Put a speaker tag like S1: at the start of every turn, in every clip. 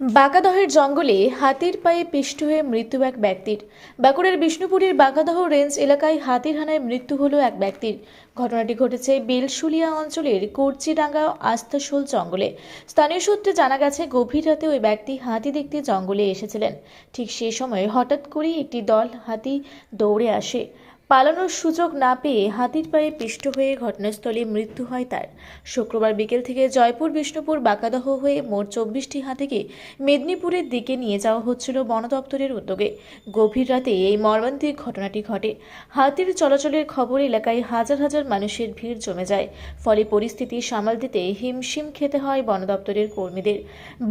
S1: বাঁকাদহের জঙ্গলে হাতির পায়ে পিষ্ট হয়ে মৃত্যু এক ব্যক্তির। বাঁকুড়ার বিষ্ণুপুরের বাঁকাদহ রেঞ্জ এলাকায় হাতির হানায় মৃত্যু হলো এক ব্যক্তির। ঘটনাটি ঘটেছে বেলশুলিয়া অঞ্চলের কর্চিডাঙ্গা আস্তাশোল জঙ্গলে। স্থানীয় সূত্রে জানা গেছে, গভীর রাতে ওই ব্যক্তি হাতি দেখতে জঙ্গলে এসেছিলেন। ঠিক সেই সময় হঠাৎ করেই একটি দল হাতি দৌড়ে আসে। পালানোর সুযোগ না পেয়ে হাতির পায়ে পিষ্ট হয়ে ঘটনাস্থলে মৃত্যু হয় তার। শুক্রবার বিকেল থেকে জয়পুর, বিষ্ণুপুর, বাঁকাদহ হয়ে মোট চব্বিশটি হাতিকে মেদিনীপুরের দিকে নিয়ে যাওয়া হচ্ছিল বন দপ্তরের উদ্যোগে। গভীর রাতে এই মর্মান্তিক ঘটনাটি ঘটে। হাতির চলাচলের খবর এলাকায় হাজার হাজার মানুষের ভিড় জমে যায়। ফলে পরিস্থিতি সামাল দিতে হিমশিম খেতে হয় বন দপ্তরের কর্মীদের।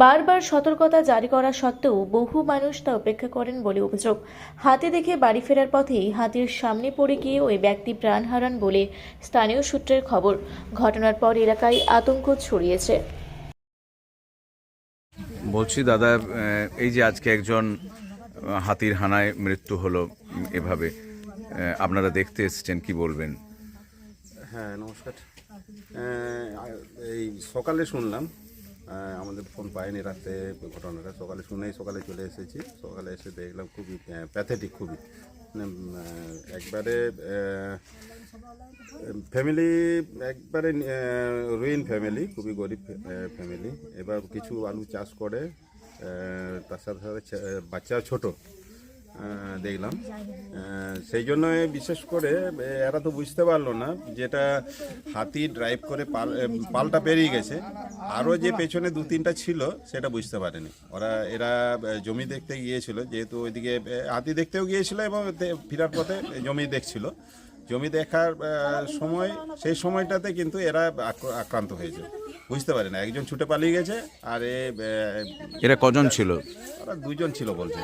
S1: বারবার সতর্কতা জারি করা সত্ত্বেও বহু মানুষ তা উপেক্ষা করেন বলে অভিযোগ। হাতি দেখে বাড়ি ফেরার পথেই হাতির সামনে পড়ে গিয়ে ওই ব্যক্তি প্রাণ হারান বলে স্থানীয় সূত্রের খবর। ঘটনার পর এলাকায় আতঙ্ক ছড়িয়েছে।
S2: বলছি দাদা এই যে আজকে একজন হাতির হানায় মৃত্যু হলো এভাবে আপনারা দেখতে এসেছেন কি বলবেন?
S3: হ্যাঁ নমস্কার। এই সকালে শুনলাম আমাদের ফোন পায়নি রাতে ঘটনাটা সকালে শুনেই সকালে চলে এসেছি। সকালে এসে দেখলাম খুবই প্যাথেটিক খুবই। মানে, একবারে ফ্যামিলি একবারে রুইন ফ্যামিলি খুবই গরিব ফ্যামিলি এবার কিছু আলু চাষ করে তার সাথে সাথে বাচ্চা ছোট। দেখলাম। সেই জন্য বিশেষ করে এরা তো বুঝতে পারল না যেটা হাতি ড্রাইভ করে পাল পালটা পেরিয়ে গেছে। আরও যে পেছনে দু তিনটা ছিল সেটা বুঝতে পারেনি। ওরা এরা জমি দেখতে গিয়েছিল যেহেতু ওইদিকে হাতি দেখতেও গিয়েছিল এবং ফেরার পথে জমি দেখছিল। জমি দেখার সময় সেই সময়টাতে কিন্তু এরা আক্র- আক্রান্ত হয়েছে। বুঝতে পারে না একজন ছুটে পালিয়ে গেছে আর
S2: এরা কজন ছিল?
S3: ওরা দুজন ছিল বলছে।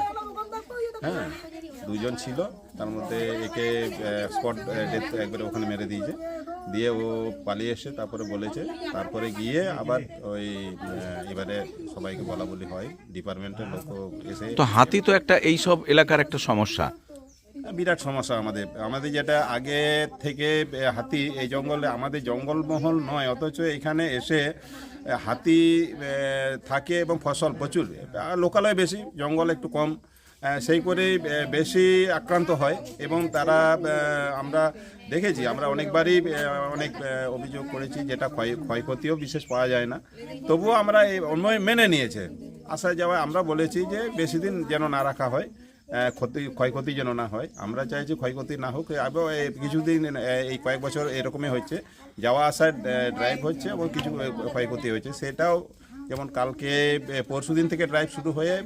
S3: হ্যাঁ দুজন ছিল। তার মধ্যে একে স্পট ডেথ একবারে ওখানে মেরে দিয়েছে। দিয়ে ও পালিয়ে এসে তারপরে বলেছে তারপরে গিয়ে আবার ওই এবারে সবাইকে বলা বলি হয় ডিপার্টমেন্টের লোক এসে
S2: তো হাতি তো একটা এই সব এলাকার একটা সমস্যা।
S3: বিরাট সমস্যা আমাদের। আমাদের যেটা আগে থেকে হাতি এই জঙ্গলে আমাদের জঙ্গলমহল নয় অথচ এখানে এসে হাতি থাকে এবং ফসল প্রচুর। আর লোকালয় বেশি জঙ্গল একটু কম। সেই করেই বেশি আক্রান্ত হয় এবং তারা আমরা দেখেছি, আমরা অনেকবারই অনেক অভিযোগ করেছি যেটা ক্ষয়, ক্ষয়ক্ষতিও বিশেষ পাওয়া যায় না। তবুও আমরা এই অন্যয় মেনে নিয়েছে। আসায় যাওয়ায় আমরা বলেছি যে বেশি দিন যেন না রাখা হয় ক্ষতি, ক্ষয়ক্ষতি যেন না হয়। আমরা চাইছি ক্ষয়ক্ষতি না হোক আবার কিছুদিন এই কয়েক বছর এরকমই হচ্ছে যাওয়া আসার ড্রাইভ হচ্ছে এবং কিছু ক্ষয়ক্ষতি হয়েছে। সেটাও যেমন কালকে পরশু দিন থেকে ড্রাইভ শুরু হয়ে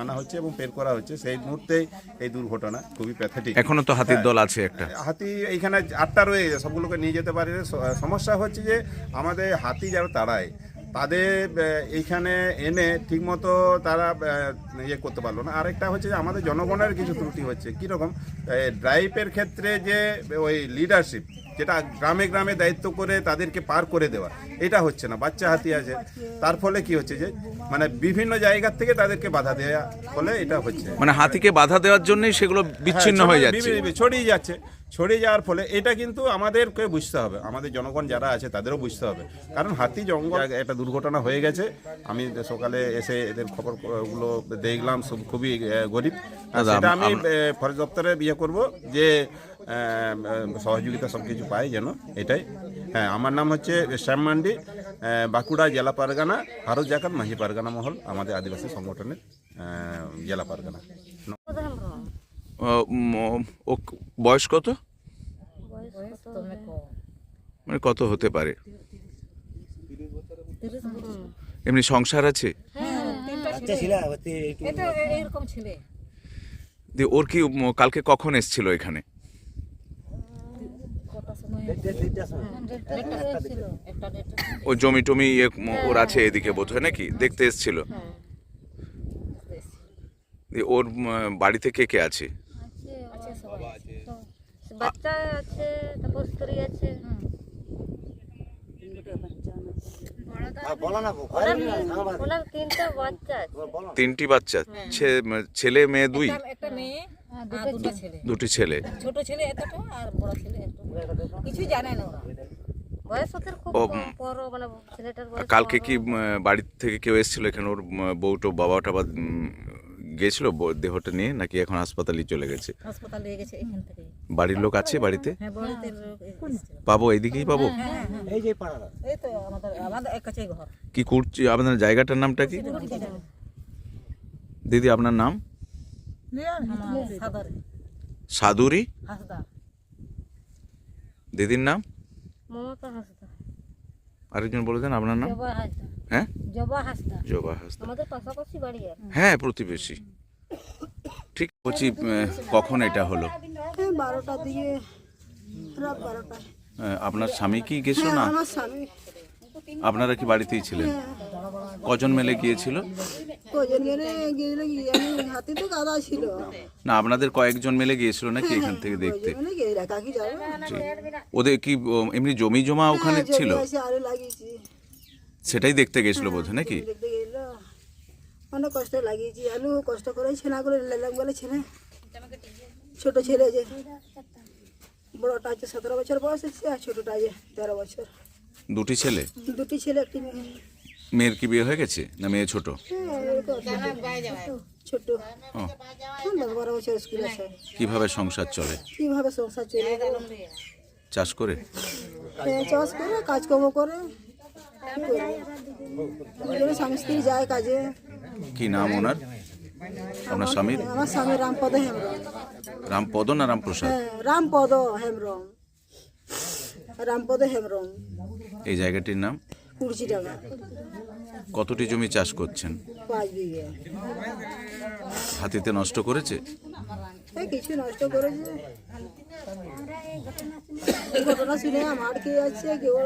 S3: আনা- হচ্ছে এবং পের করা হচ্ছে। সেই মুহূর্তে এই দুর্ঘটনা খুবই প্যাথেটিক
S2: এখনও তো হাতির দল আছে একটা।
S3: হাতি এইখানে আটটা রয়ে সবগুলোকে নিয়ে যেতে পারে। সমস্যা হচ্ছে যে আমাদের হাতি যারা তাড়ায় তাদের এইখানে এনে ঠিকমতো তারা ইয়ে করতে পারল না। আরেকটা হচ্ছে যে আমাদের জনগণের কিছু ত্রুটি হচ্ছে। কীরকম? ড্রাইভের ক্ষেত্রে যে ওই লিডারশিপ যেটা গ্রামে গ্রামে দায়িত্ব করে তাদেরকে পার করে দেওয়া এটা হচ্ছে না। বাচ্চা হাতি আছে। তার ফলে কি হচ্ছে যে মানে বিভিন্ন জায়গার থেকে তাদেরকে বাধা দেওয়া ফলে এটা হচ্ছে।
S2: মানে হাতিকে বাধা দেওয়ার জন্যই সেগুলো বিচ্ছিন্ন
S3: হ্যাঁ,
S2: হয়ে যাচ্ছে।
S3: ছড়িয়ে যাচ্ছে। ছড়িয়ে যাওয়ার ফলে এটা কিন্তু আমাদেরকে বুঝতে হবে। আমাদের জনগণ যারা আছে তাদেরও বুঝতে হবে। কারণ হাতি জঙ্গল একটা দুর্ঘটনা হয়ে গেছে। আমি সকালে এসে এদের খবরগুলো দেখলাম সব খুবই গরিব। আর সেটা আমি ফরেস্ট দপ্তরে বিয়ে করব যে সহযোগিতা সব কিছু পাই যেন এটাই। হ্যাঁ আমার নাম হচ্ছে শ্যাম মান্ডি বাঁকুড়া জেলা পারগানা ভারত জাকাত মাহি পারগানা মহল আমাদের আদিবাসী সংগঠনের জেলা পারগানা।
S2: ও, বয়স কত? মানে কত হতে পারে? এমনি সংসার আছে? ওর কি কালকে কখন এসছিল এখানে? ও জমি টমি ইয়ে ওর আছে এদিকে বোধ হয় নাকি? দেখতে এসছিল। দিয়ে ওর বাড়িতে কে কে আছে?
S4: বাচ্চা আছে তারপর স্ত্রী আছে। তিনটা বাচ্চা আছে।
S2: তিনটি বাচ্চা ছেলে মেয়ে দুই?
S5: দুটো ছেলে। ছোট ছেলে আর বড় ছেলে জানে না
S4: বড় মানে
S2: কালকে কি বাড়ির থেকে কেউ এসেছিল এখানে ওর বউটো বাবাটা বা গেছিল দেহটা নিয়ে নাকি এখন হাসপাতালে চলে গেছে?
S5: হাসপাতালে গেছে এখান থেকে
S2: বাড়ির লোক আছে বাড়িতে?
S5: হ্যাঁ বাড়িতে লোক এসেছিল।
S2: পাবো এইদিকেই পাবো?
S5: এই তো আমাদের আমাদের এক কাছে ঘর।
S2: কি করছি? আপনার জায়গাটার নামটা কি? দিদি আপনার নাম?
S5: আমার সাদারে।
S2: সাদুরি?
S5: হাসদা।
S2: দিদির নাম?
S4: মমতা হাসদা।
S2: আরেকজন বলে দেন আপনার নাম? হ্যাঁ?
S4: জবা হাসদা
S2: জবা হাসদা
S4: আমাদের পাশাপাশি বাড়ি
S2: হ্যাঁ প্রতিবেশী। ঠিক বলছি কখন এটা হলো?
S6: এই বারোটার দিকে রাত বারোটা
S2: আপনার স্বামী কি গেছিল না?
S6: আমার স্বামী।
S2: আপনারা কি বাড়িতেই ছিলেন? কজন মেলে গিয়েছিল?
S6: কজন গেলে গেছিল আমি হাতে তো কাদা ছিল।
S2: না আপনাদের কয়েকজন মেলে গিয়েছিল নাকি এখান থেকে দেখতে? ওদের কি এমনি জমি জমা ওখানে
S6: হ্যাঁ,
S2: ছিল? সেটাই দেখতে গেছিল বোধ হয় নাকি?
S6: দেখতে গেল। অনেক কষ্ট লাগিয়েছি। আলু কষ্ট করে ছেনা করে লেলাম বলে ছেলে ছোট ছেলে যে বড়টা আছে সতেরো বছর বয়স আছে আর ছোটটা আছে তেরো বছর।
S2: দুটি ছেলে?
S6: দুটি ছেলে একটি মেয়ে।
S2: মেয়ের কি বিয়ে হয়ে গেছে না মেয়ে ছোট?
S6: হ্যাঁ, ছোট। বারো বছর স্কুল আছে।
S2: কীভাবে সংসার চলে?
S6: কীভাবে সংসার চলে?
S2: চাষ করে?
S6: হ্যাঁ, চাষ করে কাজকর্ম করে? দুজনে স্বামী স্ত্রী যায় কাজে।
S2: কি নাম ওনার? আপনার স্বামীর?
S6: আমার স্বামী রামপদ হেমব্রম।
S2: রামপদ না রামপ্রসাদ?
S6: হ্যাঁ রামপদ হেমব্রম। রামপদ হেমব্রম।
S2: এই জায়গাটির নাম?
S6: টাকা
S2: কতটি জমি চাষ করছেন?
S6: পাঁচ বিঘে।
S2: হাতিতে নষ্ট করেছে?
S6: কিছু নষ্ট করেছে। ঘটনা শুনে আমার কে আছে কেউ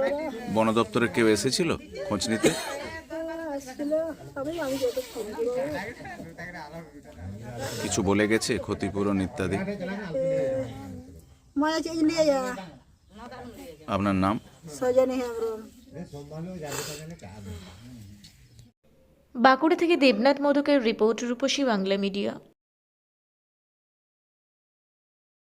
S2: বন দপ্তরের কেউ এসেছিল খোঁজ নিতে?
S6: আসছিল আমি আমি যত শুনতে
S2: কিছু বলে গেছে ক্ষতিপূরণ ইত্যাদি?
S6: মায়া চেয়ে নিয়ে যা।
S2: আপনার নাম?
S1: বাঁকুড়া থেকে দেবনাথ মধুকের রিপোর্ট রূপসী বাংলা মিডিয়া।